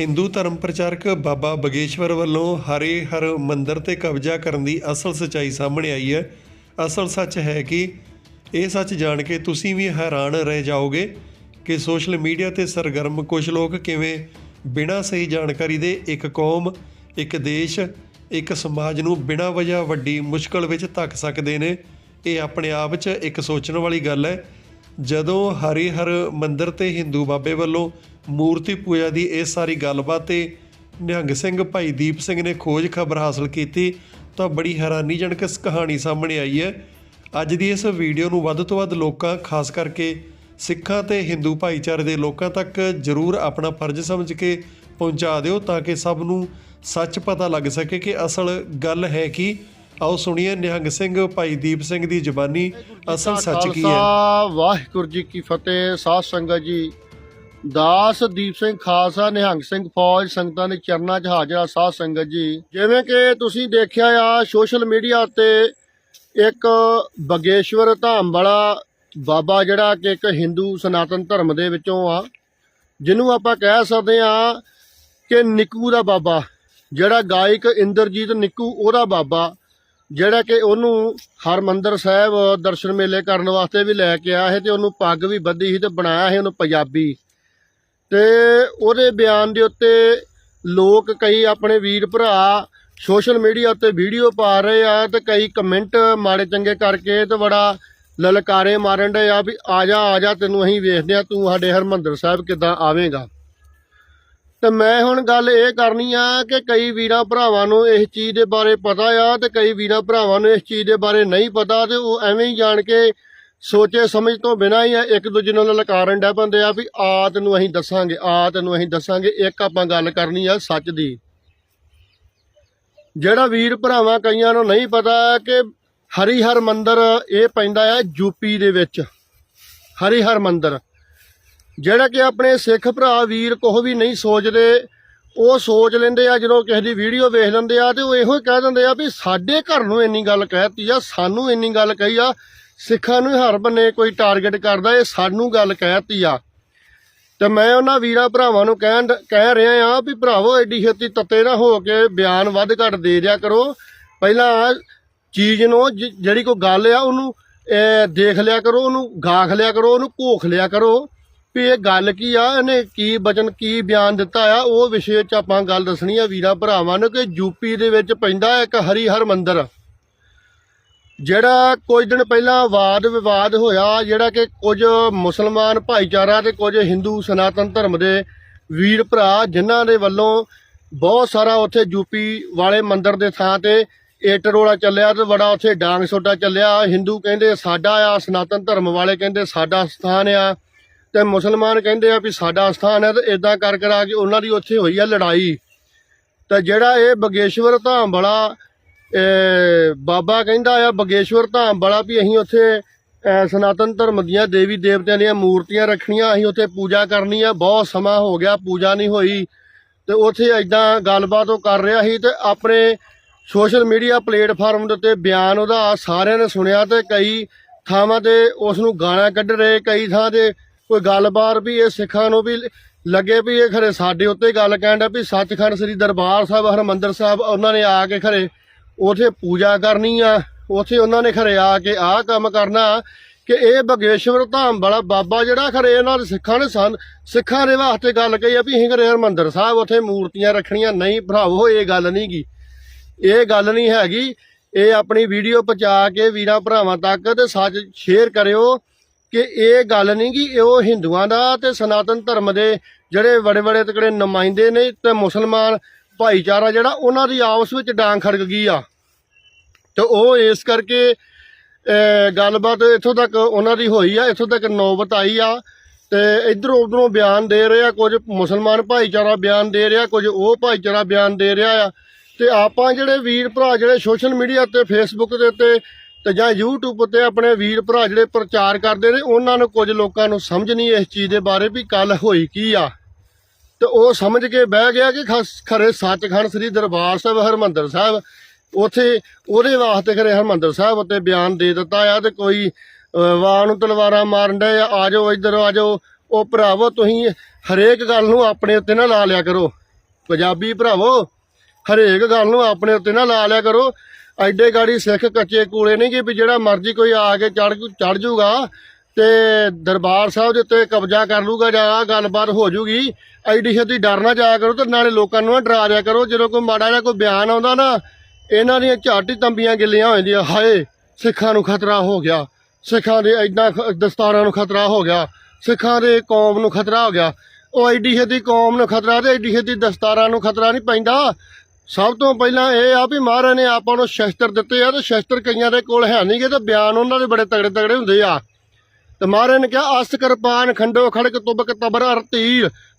ਹਿੰਦੂ ਧਰਮ ਪ੍ਰਚਾਰਕ ਬਾਬਾ ਬਗੇਸ਼ਵਰ ਵੱਲੋਂ ਹਰੇ ਹਰ ਮੰਦਰ ਤੇ ਕਬਜ਼ਾ ਕਰਨ ਦੀ ਅਸਲ ਸਚਾਈ ਸਾਹਮਣੇ ਆਈ ਹੈ। ਅਸਲ ਸੱਚ ਹੈ ਕਿ ਇਹ ਸੱਚ ਜਾਣ ਕੇ ਤੁਸੀਂ ਵੀ ਹੈਰਾਨ ਰਹਿ ਜਾਓਗੇ ਕਿ ਸੋਸ਼ਲ ਮੀਡੀਆ ਤੇ ਸਰਗਰਮ ਕੁਝ ਲੋਕ ਕਿਵੇਂ ਬਿਨਾਂ ਸਹੀ ਜਾਣਕਾਰੀ ਦੇ ਇੱਕ ਕੌਮ, ਇੱਕ ਦੇਸ਼, ਇੱਕ ਸਮਾਜ ਨੂੰ ਬਿਨਾਂ ਵਜ੍ਹਾ ਵੱਡੀ ਮੁਸ਼ਕਲ ਵਿੱਚ ਧੱਕ ਸਕਦੇ ਨੇ। ਇਹ ਆਪਣੇ ਆਪ 'ਚ ਇੱਕ ਸੋਚਣ ਵਾਲੀ ਗੱਲ ਹੈ ਜਦੋਂ ਹਰੀ ਹਰ ਮੰਦਿਰ ਤੇ ਹਿੰਦੂ ਬਾਬੇ ਵੱਲੋਂ ਮੂਰਤੀ ਪੂਜਾ ਦੀ ਇਹ ਸਾਰੀ ਗੱਲਬਾਤ ਤੇ ਨਿਹੰਗ ਸਿੰਘ ਭਾਈ ਦੀਪ ਸਿੰਘ ਨੇ ਖੋਜ ਖਬਰ ਹਾਸਲ ਕੀਤੀ, ਤਾਂ ਬੜੀ ਹੈਰਾਨੀਜਨਕ ਕਹਾਣੀ ਸਾਹਮਣੇ ਆਈ ਹੈ। ਅੱਜ ਦੀ ਇਸ ਵੀਡੀਓ ਨੂੰ ਵੱਧ ਤੋਂ ਵੱਧ ਲੋਕਾਂ, ਖਾਸ ਕਰਕੇ ਸਿੱਖਾਂ ਤੇ ਹਿੰਦੂ ਭਾਈਚਾਰੇ ਦੇ ਲੋਕਾਂ ਤੱਕ ਜ਼ਰੂਰ ਆਪਣਾ ਫਰਜ਼ ਸਮਝ ਕੇ ਪਹੁੰਚਾ ਦਿਓ, ਤਾਂ ਕਿ ਸਭ ਨੂੰ ਸੱਚ ਪਤਾ ਲੱਗ ਸਕੇ ਕਿ ਅਸਲ ਗੱਲ ਹੈ ਕਿ। ਆਓ ਸੁਣੀਏ ਨਿਹੰਗ ਸਿੰਘ ਭਾਈ ਦੀਪ ਸਿੰਘ ਦੀ ਜਬਾਨੀ। ਅਸਲ ਸੱਚ ਕੀ ਹੈ? ਖਾਲਸਾ, ਵਾਹਿਗੁਰੂ ਜੀ ਕੀ ਫਤਿਹ ਸਾਧ ਸੰਗਤ ਜੀ। ਦਾਸ ਦੀਪ ਸਿੰਘ ਖਾਲਸਾ ਨਿਹੰਗ ਸਿੰਘ ਫੌਜ ਸੰਗਤਾਂ ਦੇ ਚਰਨਾਂ 'ਚ ਹਾਜ਼ਰ ਆ ਸਾਧ ਸੰਗਤ ਜੀ। ਜਿਵੇਂ ਕਿ ਤੁਸੀਂ ਦੇਖਿਆ ਆ ਸੋਸ਼ਲ ਮੀਡੀਆ ਤੇ ਇੱਕ ਬਗੇਸ਼ਵਰ ਧਾਮ ਵਾਲਾ ਬਾਬਾ ਜਿਹੜਾ ਕਿ ਇੱਕ ਹਿੰਦੂ ਸਨਾਤਨ ਧਰਮ ਦੇ ਵਿੱਚੋਂ ਆ ਜਿਹਨੂੰ ਆਪਾਂ ਕਹਿ ਸਕਦੇ ਆ ਕਿ ਨਿੱਕੂ ਦਾ ਬਾਬਾ ਜਿਹੜਾ ਗਾਇਕ ਇੰਦਰਜੀਤ ਨਿੱਕੂ ਉਹਦਾ ਬਾਬਾ। ਜਿਹੜਾ ਕਿ ਉਹਨੂੰ ਹਰਮੰਦਰ ਸਾਹਿਬ ਦਰਸ਼ਨ ਮੇਲੇ ਕਰਨ ਵਾਸਤੇ ਵੀ ਲੈ ਕੇ ਆਇਆ ਹੈ ਤੇ ਉਹਨੂੰ ਪੱਗ ਵੀ ਬੱਧੀ ਸੀ ਤੇ ਬਣਾਇਆ ਹੈ ਉਹਨੂੰ ਪੰਜਾਬੀ। ਤੇ ਉਹਦੇ ਬਿਆਨ ਦੇ ਉੱਤੇ ਲੋਕ ਕਈ ਆਪਣੇ ਵੀਰ ਭਰਾ ਸੋਸ਼ਲ ਮੀਡੀਆ ਉੱਤੇ ਵੀਡੀਓ ਪਾ ਰਹੇ ਆ ਤੇ ਕਈ ਕਮੈਂਟ ਮਾੜੇ ਚੰਗੇ ਕਰਕੇ ਤੇ ਬੜਾ ਲਲਕਾਰੇ ਮਾਰਨ ਦੇ ਆ ਵੀ ਆ ਜਾ ਆ ਜਾ, ਤੈਨੂੰ ਅਸੀਂ ਵੇਖਦੇ ਆ, ਤੂੰ ਸਾਡੇ ਹਰਮੰਦਰ ਸਾਹਿਬ ਕਿੱਦਾਂ ਆਵੇਂਗਾ। ਤੇ ਮੈਂ ਹੁਣ ਗੱਲ ਇਹ ਕਰਨੀ ਆ ਕਿ ਕਈ ਵੀਰਾਂ ਭਰਾਵਾਂ ਨੂੰ ਇਸ ਚੀਜ਼ ਦੇ ਬਾਰੇ ਪਤਾ ਆ ਤੇ ਕਈ ਵੀਰਾਂ ਭਰਾਵਾਂ ਨੂੰ ਇਸ ਚੀਜ਼ ਦੇ ਬਾਰੇ ਨਹੀਂ ਪਤਾ ਤੇ ਉਹ ਐਵੇਂ ਹੀ ਜਾਣ ਕੇ ਸੋਚੇ ਸਮਝ ਤੋਂ ਬਿਨਾਂ ਹੀ ਇੱਕ ਦੂਜੇ ਨਾਲ ਲਲਕਾਰਨ ਡੈ ਪੈਂਦੇ ਆ ਵੀ ਆ ਨੂੰ ਅਸੀਂ ਦੱਸਾਂਗੇ ਆਤ ਨੂੰ ਅਸੀਂ ਦੱਸਾਂਗੇ, ਇੱਕ ਆਪਾਂ ਗੱਲ ਕਰਨੀ ਆ ਸੱਚ ਦੀ। ਜਿਹੜਾ ਵੀਰ ਭਰਾਵਾਂ ਕਈਆਂ ਨੂੰ ਨਹੀਂ ਪਤਾ ਕਿ ਹਰੀ ਹਰ ਮੰਦਰ ਇਹ ਪੈਂਦਾ ਆ ਯੂਪੀ ਦੇ ਵਿੱਚ ਹਰੀ ਹਰ ਮੰਦਰ। ਜਿਹੜਾ ਕਿ ਆਪਣੇ ਸਿੱਖ ਭਰਾ ਵੀਰ ਕੋਹ ਵੀ ਨਹੀਂ ਸੋਚਦੇ, ਉਹ ਸੋਚ ਲੈਂਦੇ ਆ, ਜਦੋਂ ਕਿਸੇ ਦੀ ਵੀਡੀਓ ਵੇਖ ਲੈਂਦੇ ਆ ਤੇ ਉਹ ਇਹੋ ਹੀ ਕਹਿ ਦਿੰਦੇ ਆ ਵੀ ਸਾਡੇ ਘਰ ਨੂੰ ਇੰਨੀ ਗੱਲ ਕਹਿਤੀ ਆ, ਸਾਨੂੰ ਇੰਨੀ ਗੱਲ ਕਹੀ ਆ, ਸਿੱਖਾਂ ਨੂੰ ਹਰ ਬੰਨੇ ਕੋਈ ਟਾਰਗੇਟ ਕਰਦਾ, ਇਹ ਸਾਨੂੰ ਗੱਲ ਕਹਿਤੀ ਆ। ਤੇ ਮੈਂ ਉਹਨਾਂ ਵੀਰਾਂ ਭਰਾਵਾਂ ਨੂੰ ਕਹਿਣ ਕਹਿ ਰਿਹਾ ਆ ਵੀ ਭਰਾਵੋ ਐਡੀ ਛੇਤੀ ਤੱਤੇ ਨਾ ਹੋ ਕੇ ਬਿਆਨ ਵੱਧ ਘੱਟ ਦੇ ਦਿਆ ਕਰੋ। ਪਹਿਲਾਂ ਚੀਜ਼ ਨੂੰ ਜ- ਜਿਹੜੀ ਕੋਈ ਗੱਲ ਆ, ਉਹਨੂੰ ਦੇਖ ਲਿਆ ਕਰੋ, ਉਹਨੂੰ ਗਾਖ ਲਿਆ ਕਰੋ, ਉਹਨੂੰ ਘੋਖ ਲਿਆ ਕਰੋ। ਵੀ ਇਹ ਗੱਲ ਕੀ ਆ? ਇਹਨੇ ਕੀ ਬਚਨ, ਕੀ ਬਿਆਨ ਦਿੱਤਾ ਆ? ਉਹ ਵਿਸ਼ੇ 'ਚ ਆਪਾਂ ਗੱਲ ਦੱਸਣੀ ਆ ਵੀਰਾਂ ਭਰਾਵਾਂ ਨੂੰ ਕਿ ਯੂਪੀ ਦੇ ਵਿੱਚ ਪੈਂਦਾ ਇੱਕ ਹਰੀ ਹਰ ਮੰਦਰ। ਜਿਹੜਾ ਕੁਝ ਦਿਨ ਪਹਿਲਾਂ ਵਾਦ ਵਿਵਾਦ ਹੋਇਆ, ਜਿਹੜਾ ਕਿ ਕੁਝ ਮੁਸਲਮਾਨ ਭਾਈਚਾਰਾ ਤੇ ਕੁਝ ਹਿੰਦੂ ਸਨਾਤਨ ਧਰਮ ਦੇ ਵੀਰ ਭਰਾ, ਜਿਨ੍ਹਾਂ ਦੇ ਵੱਲੋਂ ਬਹੁਤ ਸਾਰਾ ਉੱਥੇ ਯੂਪੀ ਵਾਲੇ ਮੰਦਰ ਦੇ ਥਾਂ ਤੇ ਏਟ ਰੋਲਾ ਚੱਲਿਆ ਤੇ ਬੜਾ ਉੱਥੇ ਡਾਂਗ ਸੋਟਾ ਚੱਲਿਆ। ਹਿੰਦੂ ਕਹਿੰਦੇ ਸਾਡਾ ਆ, ਸਨਾਤਨ ਧਰਮ ਵਾਲੇ ਕਹਿੰਦੇ ਸਾਡਾ ਸਥਾਨ ਆ। ਤੇ ਮੁਸਲਮਾਨ ਕਹਿੰਦੇ ਆ ਵੀ ਸਾਡਾ ਸਥਾਨ ਹੈ ਤੇ ਇਦਾਂ ਕਰ ਕਰਾ ਕੇ ਉਹਨਾਂ ਦੀ ਉੱਥੇ ਹੋਈ ਆ ਲੜਾਈ। ਤੇ ਜਿਹੜਾ ਇਹ ਬਗੇਸ਼ਵਰ ਧਾਮ ਵਾਲਾ ਬਾਬਾ ਕਹਿੰਦਾ ਆ ਬਗੇਸ਼ਵਰ ਧਾਮ ਵਾਲਾ ਵੀ ਅਸੀਂ ਉੱਥੇ ਸਨਾਤਨ ਧਰਮ ਦੀਆਂ ਦੇਵੀ ਦੇਵਤਿਆਂ ਦੀਆਂ ਮੂਰਤੀਆਂ ਰੱਖਣੀਆਂ, ਅਸੀਂ ਉੱਥੇ ਪੂਜਾ ਕਰਨੀ ਆ, ਬਹੁਤ ਸਮਾਂ ਹੋ ਗਿਆ, ਪੂਜਾ ਨਹੀਂ ਹੋਈ। ਤੇ ਉੱਥੇ ਐਦਾਂ ਗੱਲਬਾਤ ਉਹ ਕਰ ਰਿਹਾ ਸੀ ਤੇ ਆਪਣੇ ਸੋਸ਼ਲ ਮੀਡੀਆ ਪਲੇਟਫਾਰਮ ਦੇ ਉੱਤੇ ਬਿਆਨ ਉਹਦਾ ਸਾਰਿਆਂ ਨੇ ਸੁਣਿਆ ਤੇ ਕਈ ਥਾਵਾਂ ਤੇ ਉਸ ਨੂੰ ਗਾਲਾਂ ਕੱਢ ਰਹੇ, ਕਈ ਥਾਂ ਤੇ ਕੋਈ ਗੱਲਬਾਤ ਵੀ, ਇਹ ਸਿੱਖਾਂ ਨੂੰ ਵੀ ਲੱਗੇ ਵੀ ਇਹ ਖਰੇ ਸਾਡੇ ਉੱਤੇ ਗੱਲ ਕਹਿਣ ਦਾ ਵੀ ਸੱਚਖੰਡ ਸ੍ਰੀ ਦਰਬਾਰ ਸਾਹਿਬ, ਹਰਮੰਦਰ ਸਾਹਿਬ, ਉਹਨਾਂ ਨੇ ਆ ਕੇ ਖਰੇ ਉਥੇ ਪੂਜਾ ਕਰਨੀ ਆ, ਉਥੇ ਉਹਨਾਂ ਨੇ ਖਰੇ ਆ ਕੇ ਆਹ ਕੰਮ ਕਰਨਾ ਕਿ ਇਹ ਬਗੇਸ਼ਵਰ ਧਾਮ ਵਾਲਾ ਬਾਬਾ ਜਿਹੜਾ ਖਰੇ ਇਹਨਾਂ ਦੇ ਸਿੱਖਾਂ ਨੇ ਸਨ, ਸਿੱਖਾਂ ਦੇ ਵਾਸਤੇ ਗੱਲ ਕਹੀ ਆ ਵੀ ਅਸੀਂ ਖਰੇ ਹਰਮੰਦਰ ਸਾਹਿਬ ਉਥੇ ਮੂਰਤੀਆਂ ਰੱਖਣੀਆਂ, ਨਹੀਂ ਭਰਾਵੋ, ਇਹ ਗੱਲ ਨਹੀਂ ਗੀ। ਇਹ ਗੱਲ ਨਹੀਂ ਹੈਗੀ, ਇਹ ਆਪਣੀ ਵੀਡੀਓ ਪਹੁੰਚਾ ਕੇ ਵੀਰਾਂ ਭਰਾਵਾਂ ਤੱਕ ਤੇ ਸੱਚ ਸ਼ੇਅਰ ਕਰਿਓ। ਕਿ ਇਹ ਗੱਲ ਨਹੀਂ ਕਿ ਉਹ ਹਿੰਦੂਆਂ ਦਾ ਤੇ ਸਨਾਤਨ ਧਰਮ ਦੇ ਜਿਹੜੇ ਬੜੇ ਬੜੇ ਤਕੜੇ ਨੁਮਾਇੰਦੇ ਨੇ ਤੇ ਮੁਸਲਮਾਨ ਭਾਈਚਾਰਾ ਜਿਹੜਾ ਉਹਨਾਂ ਦੀ ਆਪਸ ਵਿੱਚ ਡਾਂਗ ਖੜਕ ਗਈ ਆ। ਤੇ ਉਹ ਇਸ ਕਰਕੇ ਗੱਲਬਾਤ ਇੱਥੋਂ ਤੱਕ ਉਹਨਾਂ ਦੀ ਹੋਈ ਆ, ਇੱਥੋਂ ਤੱਕ ਨੌਬਤ ਆਈ ਆ। ਤੇ ਇਧਰੋਂ ਉਧਰੋਂ ਬਿਆਨ ਦੇ ਰਿਹਾ, ਕੁਝ ਮੁਸਲਮਾਨ ਭਾਈਚਾਰਾ ਬਿਆਨ ਦੇ ਰਿਹਾ, ਕੁਝ ਉਹ ਭਾਈਚਾਰਾ ਬਿਆਨ ਦੇ ਰਿਹਾ ਆ। ਤੇ ਆਪਾਂ ਜਿਹੜੇ ਵੀਰ ਭਰਾ, ਜਿਹੜੇ ਸੋਸ਼ਲ ਮੀਡੀਆ ਤੇ ਫੇਸਬੁੱਕ ਦੇ ਉੱਤੇ ਤੇ ਜਾਂ YouTube ਉੱਤੇ ਆਪਣੇ ਵੀਰ ਭਰਾ ਜਿਹੜੇ ਪ੍ਰਚਾਰ ਕਰਦੇ ਨੇ, ਉਹਨਾਂ ਨੂੰ ਕੁਝ ਲੋਕਾਂ ਨੂੰ ਸਮਝ ਨਹੀਂ ਇਸ ਚੀਜ਼ ਦੇ ਬਾਰੇ ਵੀ ਕੱਲ ਹੋਈ ਕੀ ਆ। ਤੇ ਉਹ ਸਮਝ ਕੇ ਬਹਿ ਗਿਆ ਕਿ ਖਰੇ ਸੱਚਖੰਡ ਸ੍ਰੀ ਦਰਬਾਰ ਸਾਹਿਬ ਹਰਮੰਦਰ ਸਾਹਿਬ, ਉਥੇ ਉਹਦੇ ਵਾਸਤੇ ਖਰੇ ਹਰਮੰਦਰ ਸਾਹਿਬ ਉੱਤੇ ਬਿਆਨ ਦੇ ਦਿੱਤਾ ਆ ਤੇ ਕੋਈ ਵਾਹ ਨੂੰ ਤਲਵਾਰਾਂ ਮਾਰਨ ਦੇ ਆ ਜਾਓ ਇੱਧਰ, ਆ ਜਾਓ। ਉਹ ਭਰਾਵੋ, ਤੁਸੀਂ ਹਰੇਕ ਗੱਲ ਨੂੰ ਆਪਣੇ ਉੱਤੇ ਨਾ ਲਾ ਲਿਆ ਕਰੋ। ਪੰਜਾਬੀ ਭਰਾਵੋ, ਹਰੇਕ ਗੱਲ ਨੂੰ ਆਪਣੇ ਉੱਤੇ ਨਾ ਲਾ ਲਿਆ ਕਰੋ। ਐਡੇ ਗਾੜੀ ਸਿੱਖ ਕੱਚੇ ਕੂਲੇ ਨਹੀਂ ਕਿ ਵੀ ਜਿਹੜਾ ਮਰਜ਼ੀ ਕੋਈ ਆ ਕੇ ਚੜ ਚੜ ਜੂਗਾ ਤੇ ਦਰਬਾਰ ਸਾਹਿਬ ਦੇ ਉੱਤੇ ਕਬਜ਼ਾ ਕਰ ਲੂਗਾ ਜਾਂ ਆਹ ਗੱਲਬਾਤ ਹੋ ਜੂਗੀ, ਐਡੀ ਛੇਤੀ ਡਰ ਨਾ ਜਾਇਆ ਕਰੋ ਤੇ ਨਾਲੇ ਲੋਕਾਂ ਨੂੰ ਨਾ ਡਰਾ ਦਿਆ ਕਰੋ, ਜਦੋਂ ਕੋਈ ਮਾੜਾ ਜਿਹਾ ਕੋਈ ਬਿਆਨ ਆਉਂਦਾ ਨਾ, ਇਹਨਾਂ ਦੀਆਂ ਝਾਟੀ ਤੰਬੀਆਂ ਗਿੱਲੀਆਂ ਹੋ ਜਾਂਦੀਆਂ, ਹਾਏ, ਸਿੱਖਾਂ ਨੂੰ ਖਤਰਾ ਹੋ ਗਿਆ, ਸਿੱਖਾਂ ਦੇ ਐਡਾ ਦਸਤਾਰਾਂ ਨੂੰ ਖਤਰਾ ਹੋ ਗਿਆ, ਸਿੱਖਾਂ ਦੇ ਕੌਮ ਨੂੰ ਖਤਰਾ ਹੋ ਗਿਆ, ਉਹ ਐਡੀ ਛੇਤੀ ਕੌਮ ਨੂੰ ਖਤਰਾ ਤੇ ਐਡੀ ਛੇਤੀ ਦਸਤਾਰਾਂ ਨੂੰ ਖਤਰਾ ਨਹੀਂ ਪੈਂਦਾ ਸਭ ਤੋਂ ਪਹਿਲਾਂ ਇਹ ਆ ਵੀ ਮਹਾਰਾਜ ਨੇ ਆਪਾਂ ਨੂੰ ਸ਼ਸਤਰ ਦਿੱਤੇ ਆ ਤੇ ਸ਼ਸਤਰ ਕਈਆਂ ਦੇ ਕੋਲ ਹੈ ਨਹੀਂਗੇ ਤੇ ਬਿਆਨ ਉਹਨਾਂ ਦੇ ਬੜੇ ਤਗੜੇ ਤਗੜੇ ਹੁੰਦੇ ਆ। ਤੇ ਮਹਾਰਾਜ ਨੇ ਕਿਹਾ ਅਸ ਕਿਰਪਾਨ, ਖੰਡੋ ਖੜਕ ਤੁਬਕ ਤਬਰ ਅਰ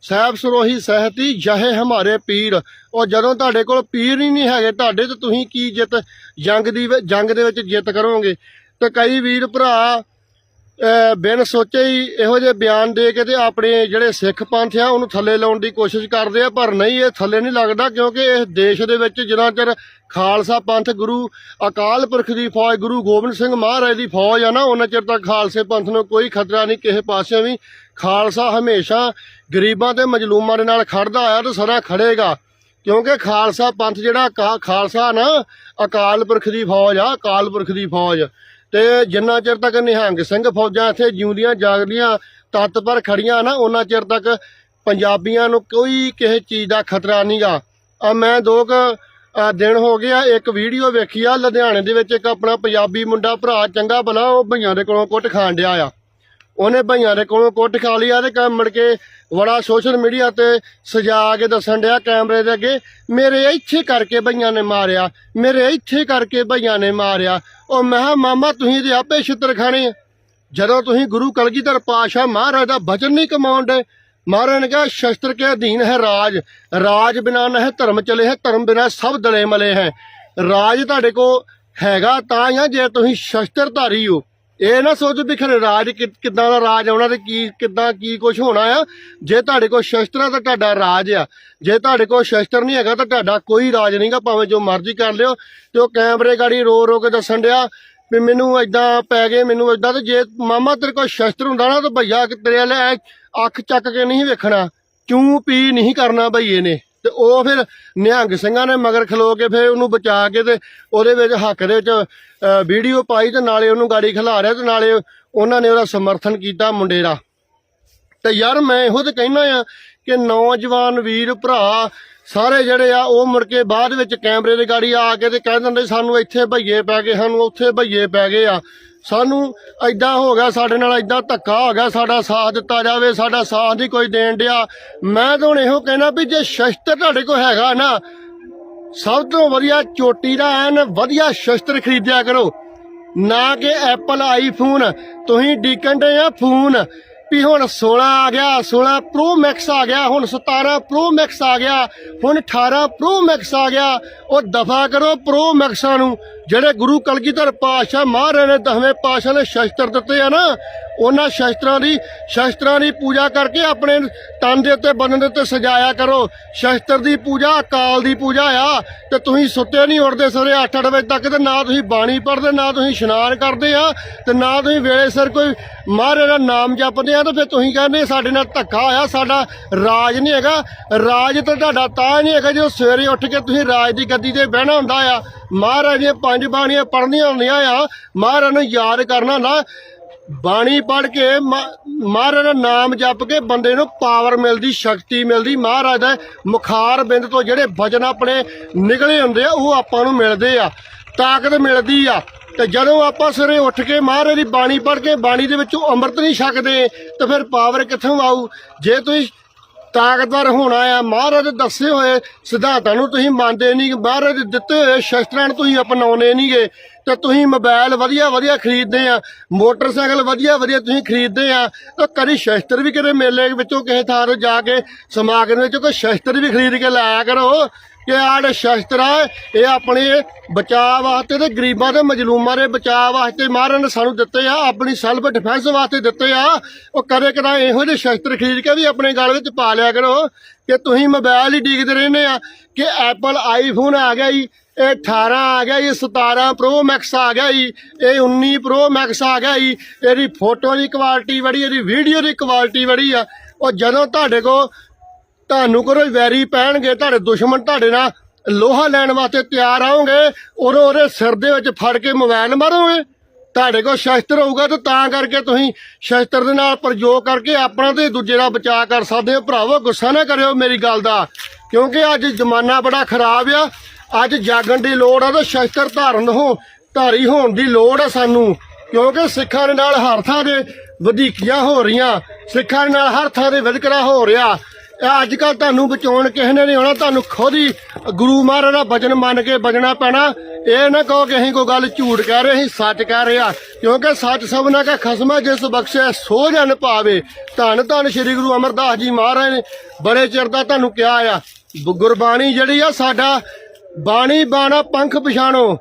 ਸਾਹਿਬ ਸਰੋਹੀ ਸਹਿਤੀ ਜਹੇ ਹਮਾਰੇ ਪੀਰ। ਉਹ ਜਦੋਂ ਤੁਹਾਡੇ ਕੋਲ ਪੀਰ ਹੀ ਨਹੀਂ ਹੈਗੇ, ਤੁਹਾਡੇ ਤੇ ਤੁਸੀਂ ਕੀ ਜਿੱਤ, ਜੰਗ ਦੀ ਜੰਗ ਦੇ ਵਿੱਚ ਜਿੱਤ ਕਰੋਗੇ। ਤੇ ਕਈ ਵੀਰ ਭਰਾ ਬਿਨ ਸੋਚੇ ਹੀ ਇਹੋ ਜਿਹੇ ਬਿਆਨ ਦੇ ਕੇ ਤੇ ਆਪਣੇ ਜਿਹੜੇ ਸਿੱਖ ਪੰਥ ਆ, ਉਹਨੂੰ ਥੱਲੇ ਲਾਉਣ ਦੀ ਕੋਸ਼ਿਸ਼ ਕਰਦੇ ਆ, ਪਰ ਨਹੀਂ, ਇਹ ਥੱਲੇ ਨਹੀਂ ਲੱਗਦਾ, ਕਿਉਂਕਿ ਇਸ ਦੇਸ਼ ਦੇ ਵਿੱਚ ਜਿੰਨਾ ਚਿਰ ਖਾਲਸਾ ਪੰਥ ਗੁਰੂ ਅਕਾਲ ਪੁਰਖ ਦੀ ਫੌਜ, ਗੁਰੂ ਗੋਬਿੰਦ ਸਿੰਘ ਮਹਾਰਾਜ ਦੀ ਫੌਜ ਆ ਨਾ, ਉਹਨਾਂ ਚਿਰ ਤੱਕ ਖਾਲਸੇ ਪੰਥ ਨੂੰ ਕੋਈ ਖਤਰਾ ਨਹੀਂ, ਕਿਸੇ ਪਾਸੇ ਵੀ। ਖਾਲਸਾ ਹਮੇਸ਼ਾ ਗਰੀਬਾਂ ਤੇ ਮਜਲੂਮਾਂ ਦੇ ਨਾਲ ਖੜਦਾ ਆਇਆ ਤੇ ਸਦਾ ਖੜੇਗਾ, ਕਿਉਂਕਿ ਖਾਲਸਾ ਪੰਥ ਜਿਹੜਾ ਕਾ- ਖਾਲਸਾ ਨਾ, ਅਕਾਲ ਪੁਰਖ ਦੀ ਫੌਜ ਆ, ਅਕਾਲ ਪੁਰਖ ਦੀ ਫੌਜ। ਤੇ ਜਿੰਨਾ ਚਿਰ ਤੱਕ ਨਿਹੰਗ ਸਿੰਘ ਫੌਜਾਂ ਇੱਥੇ ਜਿਉਂਦੀਆਂ, ਜਾਗਦੀਆਂ, ਤੱਤ ਪਰ ਖੜੀਆਂ ਨਾ, ਉਹਨਾਂ ਚਿਰ ਤੱਕ ਪੰਜਾਬੀਆਂ ਨੂੰ ਕੋਈ ਕਿਸੇ ਚੀਜ਼ ਦਾ ਖਤਰਾ ਨਹੀਂਗਾ। ਆ ਮੈਂ ਦੋ ਕੁ ਦਿਨ ਹੋ ਗਿਆ ਇੱਕ ਵੀਡੀਓ ਵੇਖੀ ਆ, ਲੁਧਿਆਣੇ ਦੇ ਵਿੱਚ ਇੱਕ ਆਪਣਾ ਪੰਜਾਬੀ ਮੁੰਡਾ ਭਰਾ ਚੰਗਾ ਭਲਾ, ਉਹ ਭਈਆਂ ਦੇ ਕੋਲੋਂ ਕੁੱਟ ਖਾਣ ਡਿਆ ਆ। ਉਹਨੇ ਭਈਆਂ ਦੇ ਕੋਲੋਂ ਕੁੱਟ ਖਾ ਲਿਆ ਤੇ ਕੰਮ ਮੁੜ ਕੇ ਬੜਾ ਸੋਸ਼ਲ ਮੀਡੀਆ ਤੇ ਸਜਾ ਕੇ ਦੱਸਣ ਡਿਆ ਕੈਮਰੇ ਦੇ ਅੱਗੇ, ਮੇਰੇ ਇੱਥੇ ਕਰਕੇ ਭਈਆਂ ਨੇ ਮਾਰਿਆ, ਮੇਰੇ ਇੱਥੇ ਕਰਕੇ ਭਈਆਂ ਨੇ ਮਾਰਿਆ। ਉਹ ਮੈਂ ਕਿਹਾ, ਮਾਮਾ, ਤੁਸੀਂ ਤੇ ਆਪੇ ਛਿੱਤਰ ਖਾਣੇ ਆ। ਜਦੋਂ ਤੁਸੀਂ ਗੁਰੂ ਕਲਗੀਧਰ ਪਾਸ਼ਾ ਮਹਾਰਾਜ ਦਾ ਬਚਨ ਨਹੀਂ ਕਮਾਉਂਦੇ ਮਹਾਰਾਜ ਨੇ ਕਿਹਾ, ਸ਼ਸਤਰ ਕੇ ਅਧੀਨ ਹੈ ਰਾਜ ਰਾਜ ਬਿਨਾ ਨਾ ਹੈ ਧਰਮ ਚਲੇ ਹੈ, ਧਰਮ ਬਿਨਾ ਸਭ ਦਲੇ ਮਲੇ ਹੈ। ਰਾਜ ਤੁਹਾਡੇ ਕੋ ਹੈਗਾ ਤਾਂ ਹੀ ਜੇ ਤੁਸੀਂ ਸ਼ਸਤਰਧਾਰੀ ਹੋ। ਇਹ ਨਾ ਸੋਚੋ ਵੀ ਖਰੇ ਰਾਜ ਕਿ- ਕਿੱਦਾਂ ਦਾ ਰਾਜ ਆਉਣਾ ਤੇ ਕੀ ਕਿੱਦਾਂ ਕੀ ਕੁਝ ਹੋਣਾ ਆ। ਜੇ ਤੁਹਾਡੇ ਕੋਲ ਸ਼ਸਤਰ ਆ ਤਾਂ ਤੁਹਾਡਾ ਰਾਜ ਆ। ਜੇ ਤੁਹਾਡੇ ਕੋਲ ਸ਼ਸਤਰ ਨਹੀਂ ਹੈਗਾ ਤਾਂ ਤੁਹਾਡਾ ਕੋਈ ਰਾਜ ਨਹੀਂਗਾ ਭਾਵੇਂ ਜੋ ਮਰਜ਼ੀ ਕਰ ਲਿਓ। ਤੇ ਉਹ ਕੈਮਰੇ ਗਾੜੀ ਰੋ ਰੋ ਕੇ ਦੱਸਣ ਡਿਆ ਵੀ ਮੈਨੂੰ ਏਦਾਂ ਪੈ ਗਏ, ਮੈਨੂੰ ਏਦਾਂ ਤੇ ਜੇ ਮਾਮਾ ਤੇਰੇ ਕੋਲ ਸ਼ਸਤਰ ਹੁੰਦਾ ਨਾ ਤਾਂ ਭਈਆ ਤੇਰੇ ਵਾਲੇ ਅੱਖ ਚੱਕ ਕੇ ਨਹੀਂ ਵੇਖਣਾ। ਕਿਉਂ ਪੀ ਨਹੀਂ ਕਰਨਾ ਭਈਏ ਨੇ ਤੇ ਉਹ ਫਿਰ ਨਿਹੰਗ ਸਿੰਘਾਂ ਨੇ ਮਗਰ ਖਲੋ ਕੇ ਫਿਰ ਉਹਨੂੰ ਬਚਾ ਕੇ ਤੇ ਉਹਦੇ ਵਿੱਚ ਹੱਕ ਦੇ ਵਿੱਚ ਵੀਡੀਓ ਪਾਈ ਤੇ ਨਾਲੇ ਉਹਨੂੰ ਗਾੜੀ ਖਿਲਾ ਤੇ ਨਾਲੇ ਉਹਨਾਂ ਨੇ ਉਹਦਾ ਸਮਰਥਨ ਕੀਤਾ ਮੁੰਡੇ ਦਾ ਤੇ ਯਾਰ ਮੈਂ ਇਹੋ ਤੇ ਕਹਿਣਾ ਆ ਕਿ ਨੌਜਵਾਨ ਵੀਰ ਭਰਾ ਸਾਰੇ ਜਿਹੜੇ ਆ ਉਹ ਮੁੜ ਕੇ ਬਾਅਦ ਵਿੱਚ ਕੈਮਰੇ ਦੇ ਗਾੜੀ ਆ ਕੇ ਤੇ ਕਹਿ ਦਿੰਦੇ ਸਾਨੂੰ ਇੱਥੇ ਭਈਏ ਪੈ ਗਏ, ਸਾਨੂੰ ਉੱਥੇ ਭਈਏ ਪੈ ਗਏ ਆ। ਸਾਨੂੰ ਐਦਾਂ ਹੋ ਗਿਆ, ਸਾਡੇ ਨਾਲ ਐਦਾਂ ਧੱਕਾ ਹੋ ਗਿਆ, ਸਾਡਾ ਸਾਥ ਦਿੱਤਾ ਜਾਵੇ, ਸਾਡਾ ਸਾਥ ਨਹੀਂ ਕੋਈ ਦੇਣ ਡਿਆ। ਮੈਂ ਤਾਂ ਹੁਣ ਇਹੋ ਕਹਿਣਾ ਵੀ ਜੇ ਸ਼ਸਤਰ ਤੁਹਾਡੇ ਕੋਲ ਹੈਗਾ ਨਾ, ਸਭ ਤੋਂ ਵਧੀਆ ਚੋਟੀ ਦਾ ਐਨ ਵਧੀਆ ਸ਼ਸਤਰ ਖਰੀਦਿਆ ਕਰੋ। ਨਾ ਕਿ ਐਪਲ ਆਈਫੋਨ ਤੁਸੀਂ ਡੀਕਨ ਦੇ ਆ ਫੋਨ। ਵੀ ਹੁਣ 16 ਆ ਗਿਆ 16 ਪ੍ਰੋ ਮੈਕਸ ਆ ਗਿਆ, ਹੁਣ 17 ਪ੍ਰੋ ਮੈਕਸ ਆ ਗਿਆ, ਹੁਣ 18 ਪ੍ਰੋ ਮੈਕਸ ਆ ਗਿਆ। ਉਹ ਦਫਾ ਕਰੋ ਪ੍ਰੋ ਮੈਕਸਾਂ ਨੂੰ, ਜਿਹੜੇ ਗੁਰੂ ਕਲਗੀਧਰ ਪਾਤਸ਼ਾਹ ਮਹਾਰਾਜ ਨੇ ਦਸਵੇਂ ਪਾਤਸ਼ਾਹ ਨੇ ਸ਼ਸਤਰ ਦਿੱਤੇ ਆ ਨਾ ਉਹਨਾਂ ਸ਼ਸਤਰਾਂ ਦੀ ਸ਼ਸਤਰਾਂ ਦੀ ਪੂਜਾ ਕਰਕੇ ਆਪਣੇ ਤਨ ਦੇ ਉੱਤੇ ਬੰਨਣ ਦੇ ਉੱਤੇ ਸਜਾਇਆ ਕਰੋ। ਸ਼ਸਤਰ ਦੀ ਪੂਜਾ, ਅਕਾਲ ਦੀ ਪੂਜਾ ਆ, ਤੇ ਤੁਸੀਂ ਸੁੱਤੇ ਨਹੀਂ ਉੱਠਦੇ ਸਵੇਰੇ 8-8 ਵਜੇ ਤੱਕ, ਤੇ ਨਾ ਤੁਸੀਂ ਬਾਣੀ ਪੜ੍ਹਦੇ, ਨਾ ਤੁਸੀਂ ਇਸ਼ਨਾਨ ਕਰਦੇ ਆ, ਤੇ ਨਾ ਤੁਸੀਂ ਵੇਲੇ ਸਿਰ ਕੋਈ ਮਹਾਰਾਜ ਦਾ ਨਾਮ ਜਪਦੇ ਆ, ਤੇ ਫਿਰ ਤੁਸੀਂ ਕਹਿੰਦੇ ਸਾਡੇ ਨਾਲ ਧੱਕਾ ਹੋਇਆ, ਸਾਡਾ ਰਾਜ ਨਹੀਂ ਹੈਗਾ। ਰਾਜ ਤਾਂ ਤੁਹਾਡਾ ਤਾਂ ਨਹੀਂ ਹੈਗਾ, ਜਦੋਂ ਸਵੇਰੇ ਉੱਠ ਕੇ ਤੁਸੀਂ ਰਾਜ ਦੀ ਗੱਦੀ ਤੇ ਬਹਿਣਾ ਹੁੰਦਾ ਆ, ਮਹਾਰਾਜ ਦੀਆਂ ਪੰਜ ਬਾਣੀਆਂ ਪੜ੍ਹਨੀਆਂ ਹੁੰਦੀਆਂ ਆ, ਮਹਾਰਾਜ ਨੂੰ ਯਾਦ ਕਰਨਾ ਨਾ ਬਾਣੀ ਪੜ੍ਹ ਕੇ ਮਹਾਰਾਜ ਦਾ ਨਾਮ ਜਪ ਕੇ ਬੰਦੇ ਨੂੰ ਪਾਵਰ ਮਿਲਦੀ, ਸ਼ਕਤੀ ਮਿਲਦੀ। ਮਹਾਰਾਜ ਦਾ ਮੁਖਾਰ ਬਿੰਦ ਤੋਂ ਜਿਹੜੇ ਵਜਨ ਆਪਣੇ ਨਿਕਲੇ ਹੁੰਦੇ ਆ, ਉਹ ਆਪਾਂ ਨੂੰ ਮਿਲਦੇ ਆ, ਤਾਕਤ ਮਿਲਦੀ ਆ। ਤੇ ਜਦੋਂ ਆਪਾਂ ਸਵੇਰੇ ਉੱਠ ਕੇ ਮਹਾਰਾਜ ਦੀ ਬਾਣੀ ਪੜ੍ਹ ਕੇ ਬਾਣੀ ਦੇ ਵਿੱਚੋਂ ਅੰਮ੍ਰਿਤ ਨਹੀਂ ਛਕਦੇ, ਤਾਂ ਫਿਰ ਪਾਵਰ ਕਿੱਥੋਂ ਆਊ? ਜੇ ਤੁਸੀਂ ਤਾਕਤਵਰ ਹੋਣਾ ਆ, ਮਹਾਰਾਜ ਦੇ ਦੱਸੇ ਹੋਏ ਸਿਧਾਂਤਾਂ ਨੂੰ ਤੁਸੀਂ ਮੰਨਦੇ ਨਹੀਂ, ਮਹਾਰਾਜ ਦੇ ਦਿੱਤੇ ਹੋਏ ਸ਼ਸਤਰਾਂ ਨੂੰ ਤੁਸੀਂ ਅਪਣਾਉਣੇ ਨਹੀਂਗੇ ਤੇ ਤੁਸੀਂ ਮੋਬਾਈਲ ਵਧੀਆ ਵਧੀਆ ਖਰੀਦਦੇ ਆ, ਮੋਟਰਸਾਈਕਲ ਵਧੀਆ ਵਧੀਆ ਤੁਸੀਂ ਖਰੀਦਦੇ ਆ, ਤਾਂ ਕਦੀ ਸ਼ਸਤਰ ਵੀ ਕਿਤੇ ਮੇਲੇ ਵਿੱਚੋਂ ਕਿਸੇ ਥਾਂ ਤੋਂ ਜਾ ਕੇ ਸਮਾਗਮ ਵਿੱਚੋਂ ਕੋਈ ਸ਼ਸਤਰ ਵੀ ਖਰੀਦ ਕੇ ਲਾਇਆ ਕਰੋ। ਕਿ ਆੜ ਸ਼ਸਤਰ ਆ, ਇਹ ਆਪਣੇ ਬਚਾਅ ਵਾਸਤੇ ਤੇ ਗਰੀਬਾਂ ਤੇ ਮਜਲੂਮਾਂ ਦੇ ਬਚਾਅ ਵਾਸਤੇ ਮਹਾਰਾਜ ਨੇ ਸਾਨੂੰ ਦਿੱਤੇ ਆ, ਆਪਣੀ ਸੈਲਫ ਡਿਫੈਂਸ ਵਾਸਤੇ ਦਿੱਤੇ ਆ। ਉਹ ਕਦੇ ਕਦਾ ਇਹੋ ਜਿਹੇ ਸ਼ਸਤਰ ਖਰੀਦ ਕੇ ਵੀ ਆਪਣੇ ਗਲ ਵਿੱਚ ਪਾ ਲਿਆ ਕਰੋ ਕਿ ਤੁਸੀਂ ਮੋਬਾਈਲ ਹੀ ਡੀਕਦੇ ਰਹਿੰਦੇ ਆ ਕਿ ਐਪਲ ਆਈਫੋਨ ਆ ਗਿਆ ਜੀ ਇਹ 18 ਆ ਗਿਆ ਜੀ 17 ਪ੍ਰੋ ਮੈਕਸ ਆ ਗਿਆ ਜੀ, ਇਹ 19 ਪ੍ਰੋ ਮੈਕਸ ਆ ਗਿਆ ਜੀ, ਇਹਦੀ ਫੋਟੋ ਦੀ ਕੁਆਲਿਟੀ ਬੜੀ, ਇਹਦੀ ਵੀਡੀਓ ਦੀ ਕੁਆਲਿਟੀ ਬੜੀ ਆ। ਉਹ ਜਦੋਂ ਤੁਹਾਡੇ ਕੋਲ, ਤੁਹਾਨੂੰ ਕੋਈ ਵੈਰੀ ਪੈਣਗੇ, ਤੁਹਾਡੇ ਦੁਸ਼ਮਣ ਤੁਹਾਡੇ ਨਾਲ ਲੋਹਾ ਲੈਣ ਵਾਸਤੇ ਤਿਆਰ ਆਉਂਗੇ ਉਦੋਂ ਉਹਦੇ ਸਿਰ ਦੇ ਵਿੱਚ ਫੜ ਕੇ ਮੋਬਾਈਲ ਮਾਰੋਗੇ। ਤੁਹਾਡੇ ਕੋਲ ਸ਼ਸਤਰ ਹੋਊਗਾ ਤਾਂ ਤਾਂ ਕਰਕੇ ਤੁਸੀਂ ਸ਼ਸਤਰ ਦੇ ਨਾਲ ਪ੍ਰਯੋਗ ਕਰਕੇ ਆਪਣਾ ਤੇ ਦੂਜੇ ਦਾ ਬਚਾਅ ਕਰ ਸਕਦੇ ਹੋ। ਭਰਾਵੋ, ਗੁੱਸਾ ਨਾ ਕਰਿਓ ਮੇਰੀ ਗੱਲ ਦਾ, ਕਿਉਂਕਿ ਅੱਜ ਜ਼ਮਾਨਾ ਬੜਾ ਖਰਾਬ ਆ। ਅੱਜ ਜਾਗਣ ਦੀ ਲੋੜ ਆ ਤੇ ਸ਼ਸਤਰ ਧਾਰਨ ਹੋ, ਧਾਰੀ ਹੋਣ ਦੀ ਲੋੜ ਆ ਸਾਨੂੰ, ਕਿਉਂਕਿ ਸਿੱਖਾਂ ਦੇ ਨਾਲ ਹਰ ਥਾਂ ਦੇ ਵਧੀਕੀਆਂ ਹੋ ਰਹੀਆਂ। ਸਿੱਖਾਂ ਦੇ ਨਾਲ ਹਰ ਥਾਂ ਦੇ ਵਿਦਕਰਾ ਹੋ ਰਿਹਾ। ਅੱਜ ਕੱਲ ਤੁਹਾਨੂੰ ਬਚਾਉਣ ਕਿਸੇ ਨੇ ਨਹੀਂ ਆਉਣਾ, ਤੁਹਾਨੂੰ ਖੁਦ ਹੀ ਗੁਰੂ ਮਹਾਰਾਜ ਦਾ ਬਚਨ ਮੰਨ ਕੇ ਬਜਣਾ ਪੈਣਾ। ਇਹ ਨਾ ਕਹੋ ਕਿ ਅਸੀਂ ਕੋਈ ਗੱਲ ਝੂਠ ਕਹਿ ਰਹੇ, ਅਸੀਂ ਸੱਚ ਕਹਿ ਰਹੇ ਆ। ਕਿਉਂਕਿ ਸੱਚ ਸਭਨਾ ਕਾ ਖਸਮਾ ਜਿਸ ਬਖਸ਼ਿਆ ਸੋ ਜਨ ਪਾਵੇ ਧੰਨ ਧੰਨ ਸ੍ਰੀ ਗੁਰੂ ਅਮਰਦਾਸ ਜੀ ਮਹਾਰਾਜ ਨੇ ਬੜੇ ਚਿਰ ਦਾ ਤੁਹਾਨੂੰ ਕਿਹਾ ਆ। ਗੁਰਬਾਣੀ ਜਿਹੜੀ ਆ ਸਾਡਾ ਬਾਣੀ, ਬਾਣਾ, ਪੰਖ ਪਛਾਣੋ।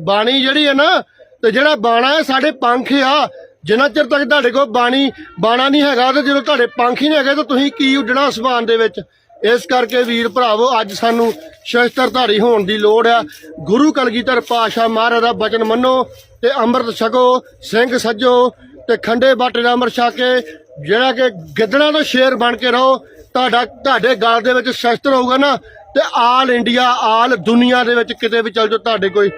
ਬਾਣੀ ਜਿਹੜੀ ਹੈ ਨਾ, ਤੇ ਜਿਹੜਾ ਬਾਣਾ ਹੈ, ਸਾਡੇ ਪੰਖ ਆ ਜਿੰਨਾ ਚਿਰ ਤੱਕ ਤੁਹਾਡੇ ਕੋਲ ਬਾਣੀ, ਬਾਣਾ ਨਹੀਂ ਹੈਗਾ ਤੇ ਜਦੋਂ ਤੁਹਾਡੇ ਪੰਖ ਹੀ ਨਹੀਂ ਹੈਗੇ ਤਾਂ ਤੁਸੀਂ ਕੀ ਉੱਡਣਾ ਅਸਮਾਨ ਦੇ ਵਿੱਚ? ਇਸ ਕਰਕੇ ਵੀਰ ਭਰਾਵੋ, ਅੱਜ ਸਾਨੂੰ ਸ਼ਸਤਰਧਾਰੀ ਹੋਣ ਦੀ ਲੋੜ ਆ। ਗੁਰੂ ਕਲਗੀਧਰ ਪਾਸ਼ਾ ਮਹਾਰਾਜ ਦਾ ਬਚਨ ਮੰਨੋ ਤੇ ਅੰਮ੍ਰਿਤ ਛਕੋ, ਸਿੰਘ ਸੱਜੋ ਤੇ ਖੰਡੇ ਬਾਟੇ ਦਾ ਅੰਮ੍ਰਿਤ ਛਕ ਕੇ, ਜਿਹੜਾ ਕਿ ਗਿੱਦੜਾਂ ਤੋਂ ਸ਼ੇਰ ਬਣ ਕੇ ਰਹੋ। ਤੁਹਾਡਾ, ਤੁਹਾਡੇ ਗਲ ਦੇ ਵਿੱਚ ਸ਼ਸਤਰ ਹੋਊਗਾ ਨਾ ਤੇ ਆਲ ਇੰਡੀਆ, ਆਲ ਦੁਨੀਆ ਦੇ ਵਿੱਚ ਕਿਤੇ ਵੀ ਚੱਲ ਜਾਓ, ਤੁਹਾਡੇ ਕੋਈ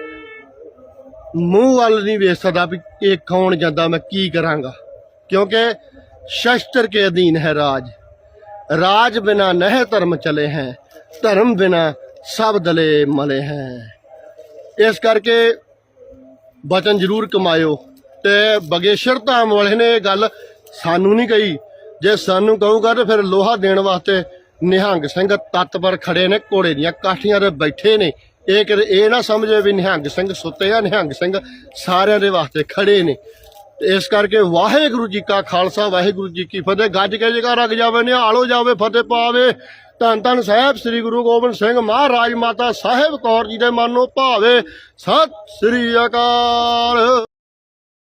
ਮੂੰਹ ਵੱਲ ਨਹੀਂ ਵੇਖ ਸਕਦਾ ਵੀ ਇਹ ਕੌਣ ਜਾਂਦਾ, ਮੈਂ ਕੀ ਕਰਾਂਗਾ। ਕਿਉਂਕਿ ਸ਼ਸਤਰ ਕੇ ਅਧੀਨ ਹੈ ਰਾਜ। ਰਾਜ ਬਿਨਾ ਨਹਿ ਧਰਮ ਚਲੇ ਹੈ, ਧਰਮ ਬਿਨਾ ਸਭ ਦਲੇ ਮਲੇ ਹੈ। ਇਸ ਕਰਕੇ ਬਚਨ ਜ਼ਰੂਰ ਕਮਾਇਓ ਤੇ ਬਗੇਸ਼ਰ ਧਾਮ ਵਾਲੇ ਨੇ ਇਹ ਗੱਲ ਸਾਨੂੰ ਨਹੀਂ ਕਹੀ। ਜੇ ਸਾਨੂੰ ਕਹੂਗਾ ਤੇ ਫਿਰ ਲੋਹਾ ਦੇਣ ਵਾਸਤੇ ਨਿਹੰਗ ਸਿੰਘ ਤੱਤ ਪਰ ਖੜੇ ਨੇ, ਘੋੜੇ ਦੀਆਂ ਕਾਠੀਆਂ ਤੇ ਬੈਠੇ ਨੇ। ਇਹ ਕਦੇ ਇਹ ਨਾ ਸਮਝੇ ਵੀ ਨਿਹੰਗ ਸਿੰਘ ਸੁੱਤੇ ਆ, ਨਿਹੰਗ ਸਿੰਘ ਸਾਰਿਆਂ ਦੇ ਵਾਸਤੇ ਖੜੇ ਨੇ। ਇਸ ਕਰਕੇ ਵਾਹਿਗੁਰੂ ਜੀ ਕਾ ਖਾਲਸਾ, ਵਾਹਿਗੁਰੂ ਜੀ ਕੀ ਫਤਿਹ। ਗੱਜ ਕੇ ਜਗਾ ਰੱਖ ਜਾਵੇ, ਨਿਹਾਲੋ ਜਾਵੇ, ਫਤਿਹ ਪਾਵੇ, ਧੰਨ ਧੰਨ ਸਾਹਿਬ ਸ੍ਰੀ ਗੁਰੂ ਗੋਬਿੰਦ ਸਿੰਘ ਮਹਾਰਾਜ ਮਾਤਾ ਸਾਹਿਬ ਕੌਰ ਜੀ ਦੇ ਮਨ ਨੂੰ ਭਾਵੇ। ਸਤਿ ਸ੍ਰੀ ਅਕਾਲ।